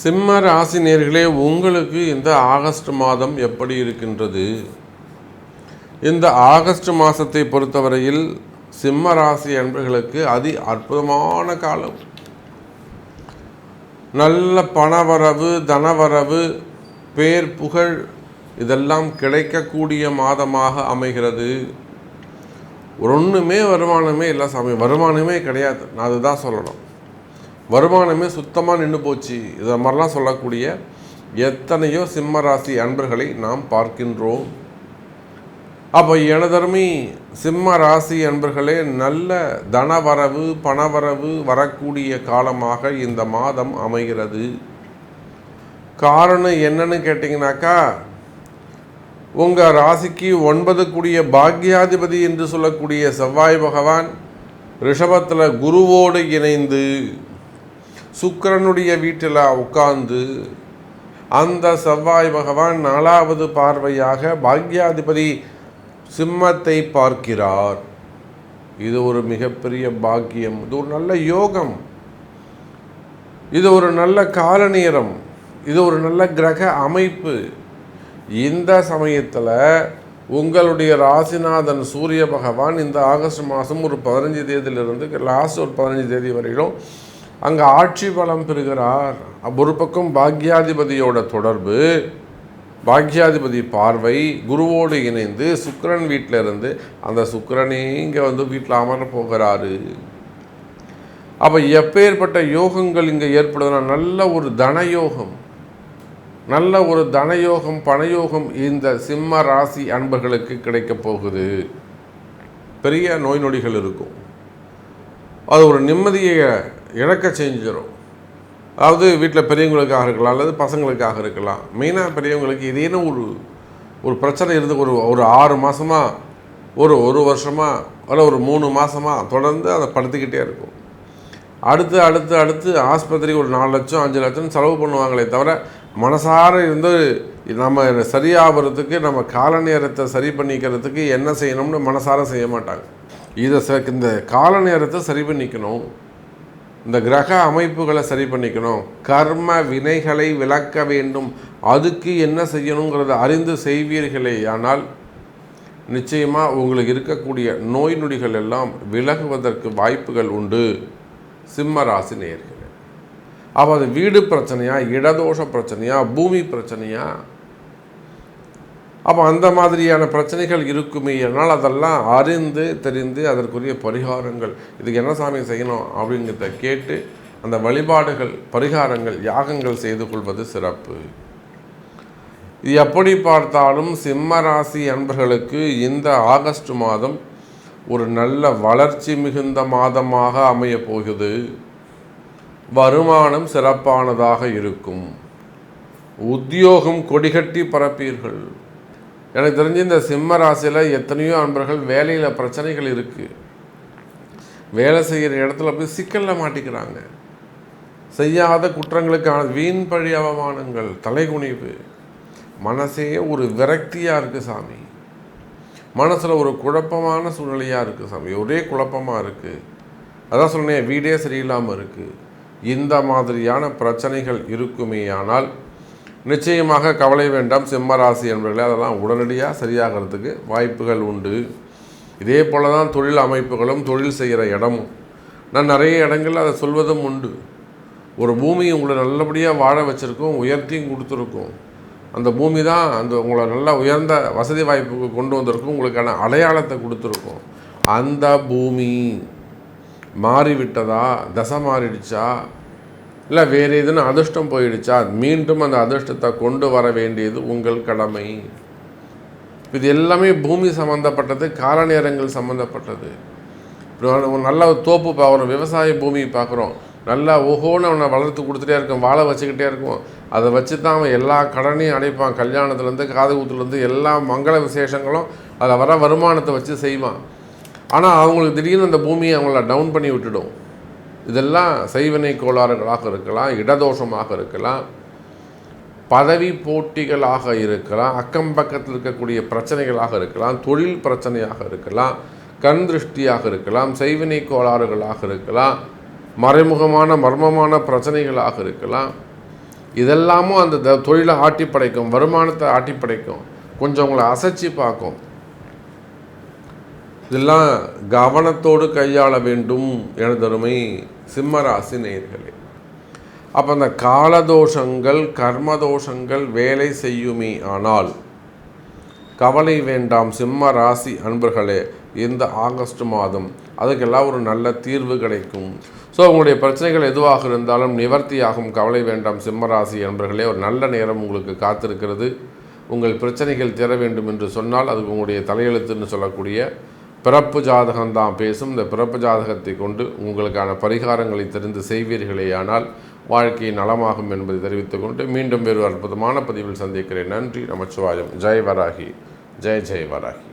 சிம்ம ராசி நேர்களே உங்களுக்கு இந்த ஆகஸ்ட் மாதம் எப்படி இருக்கின்றது? இந்த ஆகஸ்ட் மாதத்தை பொறுத்தவரையில் சிம்ம ராசி அன்பர்களுக்கு அதி அற்புதமான காலம். நல்ல பணவரவு தனவரவு பேர் புகழ் இதெல்லாம் கிடைக்கக்கூடிய மாதமாக அமைகிறது. ஒன்றுமே வருமானமே இல்லை சாமி வருமானமே கிடையாது. நான் அதுதான் சொல்லணும். வருமானமே சுத்தமாக நின்று போச்சு. இதை மாதிரிலாம் சொல்லக்கூடிய எத்தனையோ சிம்ம ராசி அன்பர்களை நாம் பார்க்கின்றோம். அப்போ எனதருமை சிம்ம ராசி அன்பர்களே நல்ல தனவரவு பணவரவு வரக்கூடிய காலமாக இந்த மாதம் அமைகிறது. காரணம் என்னன்னு கேட்டிங்கனாக்கா உங்கள் ராசிக்கு ஒன்பது கூடிய பாக்யாதிபதி என்று சொல்லக்கூடிய செவ்வாய் பகவான் ரிஷபத்தில் குருவோடு இணைந்து சுக்கிரனுடைய வீட்டில் உட்கார்ந்து அந்த செவ்வாய் பகவான் நாலாவது பார்வையாக பாக்யாதிபதி சிம்மத்தை பார்க்கிறார். இது ஒரு மிகப்பெரிய பாக்கியம். இது ஒரு நல்ல யோகம். இது ஒரு நல்ல கால நேரம் இது ஒரு நல்ல கிரக அமைப்பு. இந்த சமயத்தில் உங்களுடைய ராசிநாதன் சூரிய பகவான் இந்த ஆகஸ்ட் மாதம் ஒரு பதினஞ்சு தேதியிலிருந்து லாஸ்ட் ஒரு பதினஞ்சு தேதி வரையிலும் அங்கே ஆட்சி பலம் பெறுகிறார். ஒரு பக்கம் பாக்யாதிபதியோட தொடர்பு பாக்யாதிபதி பார்வை குருவோடு இணைந்து சுக்கரன் வீட்டில் இருந்து அந்த சுக்கரனே இங்கே வந்து வீட்டில் அமர போகிறாரு. அப்போ எப்பேற்பட்ட யோகங்கள் இங்கே ஏற்படுதுன்னா நல்ல ஒரு தனயோகம் நல்ல ஒரு தனயோகம் பணயோகம் இந்த சிம்ம ராசி அன்பர்களுக்கு கிடைக்கப் போகுது. பெரிய நோய் நொடிகள் இருக்கும். அது ஒரு நிம்மதியை இழக்க செஞ்சிடும் அதாவது வீட்டில் பெரியவங்களுக்காக இருக்கலாம் அல்லது பசங்களுக்காக இருக்கலாம். மெயினாக பெரியவங்களுக்கு இதேனும் ஒரு ஒரு பிரச்சனை இருந்து ஒரு ஒரு ஆறு மாதமாக ஒரு ஒரு வருஷமாக அல்ல ஒரு மூணு மாதமாக தொடர்ந்து அதை படுத்துக்கிட்டே இருக்கும். அடுத்து அடுத்து அடுத்து ஆஸ்பத்திரிக்கு ஒரு நாலு லட்சம் அஞ்சு லட்சம் செலவு பண்ணுவாங்களே தவிர மனசார இருந்து நம்ம சரியாகிறதுக்கு நம்ம கால நேரத்தை சரி பண்ணிக்கிறதுக்கு என்ன செய்யணும்னு மனசார செய்ய மாட்டாங்க. இதை இந்த கால நேரத்தை சரி பண்ணிக்கணும். இந்த கிரக அமைப்புகளை சரி பண்ணிக்கணும். கர்ம வினைகளை விளக்க வேண்டும். அதுக்கு என்ன செய்யணுங்கிறத அறிந்து செய்வீர்களே. ஆனால் நிச்சயமாக உங்களுக்கு இருக்கக்கூடிய நோய் நொடிகள் எல்லாம் விலகுவதற்கு வாய்ப்புகள் உண்டு. சிம்ம ராசி நேர்கள் அப்போ அது வீடு பிரச்சனையா இடதோஷ பிரச்சனையா பூமி பிரச்சனையா? அப்போ அந்த மாதிரியான பிரச்சனைகள் இருக்குமே ஆனால் அதெல்லாம் அறிந்து தெரிந்து அதற்குரிய பரிகாரங்கள் இதுக்கு என்ன சாமி செய்யணும் அப்படிங்கிறத கேட்டு அந்த வழிபாடுகள் பரிகாரங்கள் யாகங்கள் செய்து கொள்வது சிறப்பு. இது எப்படி பார்த்தாலும் சிம்ம ராசி அன்பர்களுக்கு இந்த ஆகஸ்ட் மாதம் ஒரு நல்ல வளர்ச்சி மிகுந்த மாதமாக அமையப் போகுது. வருமானம் சிறப்பானதாக இருக்கும். உத்தியோகம் கொடிகட்டி பரப்பீர்கள். எனக்கு தெரிஞ்சு இந்த சிம்ம ராசியில் எத்தனையோ அன்பர்கள் வேலையில் பிரச்சனைகள் இருக்குது வேலை செய்கிற இடத்துல போய் சிக்கலில் மாட்டிக்கிறாங்க. செய்யாத குற்றங்களுக்கான வீண் பழி அவமானங்கள் தலைகுனிவு. மனசே ஒரு விரக்தியாக இருக்குது சாமி. மனசில் ஒரு குழப்பமான சூழ்நிலையாக இருக்குது சாமி. ஒரே குழப்பமாக இருக்குது அதான் சொன்னேன் வீடே சரியில்லாமல் இருக்குது இந்த மாதிரியான பிரச்சனைகள் இருக்குமே ஆனால் நிச்சயமாக கவலை வேண்டாம் சிம்மராசி என்பர்களே. அதெல்லாம் உடனடியாக சரியாகிறதுக்கு வாய்ப்புகள் உண்டு. இதே போல தான் தொழில் அமைப்புகளும் தொழில் செய்கிற இடமும். நான் நிறைய இடங்களில் அதை சொல்வதும் உண்டு. ஒரு பூமி உங்களை நல்லபடியாக வாழ வச்சுருக்கோம் உயர்த்தியும் கொடுத்துருக்கோம். அந்த பூமி தான் அந்த உங்களை நல்ல உயர்ந்த வசதி வாய்ப்புக்கு கொண்டு வந்திருக்கும் உங்களுக்கான அடையாளத்தை கொடுத்துருக்கோம். அந்த பூமி மாறிவிட்டதா? தசை மாறிடுச்சா? இல்லை வேறு எதுன்னு அதிர்ஷ்டம் போயிடுச்சா? மீண்டும் அந்த அதிர்ஷ்டத்தை கொண்டு வர வேண்டியது உங்கள் கடமை. இது எல்லாமே பூமி சம்மந்தப்பட்டது கால நேரங்கள் சம்மந்தப்பட்டது இப்போ நல்ல தோப்பு பார்க்குறோம் விவசாய பூமி பார்க்குறோம் நல்லா ஓஹோன்னு அவனை வளர்த்து கொடுத்துட்டே இருக்கும் வாழை வச்சுக்கிட்டே இருக்கும். அதை வச்சு தான் அவன் எல்லா கடனையும் அடைப்பான். கல்யாணத்துலேருந்து காது ஊத்துலேருந்து எல்லா மங்கள விசேஷங்களும் அதில் வர வருமானத்தை வச்சு செய்வான். ஆனால் அவங்களுக்கு திடீர்னு அந்த பூமியை அவங்கள டவுன் பண்ணி விட்டுடும். இதெல்லாம் செய்வினை கோளாறுகளாக இருக்கலாம் இடதோஷமாக இருக்கலாம் பதவி போட்டிகளாக இருக்கலாம் அக்கம் பக்கத்தில் இருக்கக்கூடிய பிரச்சனைகளாக இருக்கலாம் தொழில் பிரச்சனையாக இருக்கலாம் கண் திருஷ்டியாக இருக்கலாம் செய்வினை கோளாறுகளாக இருக்கலாம் மறைமுகமான மர்மமான பிரச்சனைகளாக இருக்கலாம். இதெல்லாமும் அந்த த- தொழிலை ஆட்டி படைக்கும் வருமானத்தை ஆட்டி படைக்கும் கொஞ்சம் உங்களை அசைச்சு பார்க்கும். இதெல்லாம் கவனத்தோடு கையாள வேண்டும் எனதருமை சிம்மராசி நேர்களே அப்போ அந்த காலதோஷங்கள் கர்மதோஷங்கள் வேலை செய்யுமே ஆனால் கவலை வேண்டாம் சிம்ம ராசி அன்பர்களே இந்த ஆகஸ்ட் மாதம் அதுக்கெல்லாம் ஒரு நல்ல தீர்வு கிடைக்கும். ஸோ உங்களுடைய பிரச்சனைகள் எதுவாக இருந்தாலும் நிவர்த்தியாகும் கவலை வேண்டாம் சிம்மராசி அன்பர்களே ஒரு நல்ல நேரம் உங்களுக்கு காத்திருக்கிறது. உங்கள் பிரச்சனைகள் தீர வேண்டும் என்று சொன்னால் அதுக்கு உங்களுடைய தலையெழுத்துன்னு சொல்லக்கூடிய பிறப்பு ஜாதகம் தான் பேசும். இந்த பிறப்பு ஜாதகத்தை கொண்டு உங்களுக்கான பரிகாரங்களை தெரிந்து செய்வீர்களேயானால் வாழ்க்கை நலமாகும் என்பதை தெரிவித்துக் கொண்டு மீண்டும் வேறு அற்புதமான பதிவில் சந்திக்கிறேன். நன்றி நமச்சிவாயம். ஜெய் வராகி. ஜெய் ஜெய் வராகி.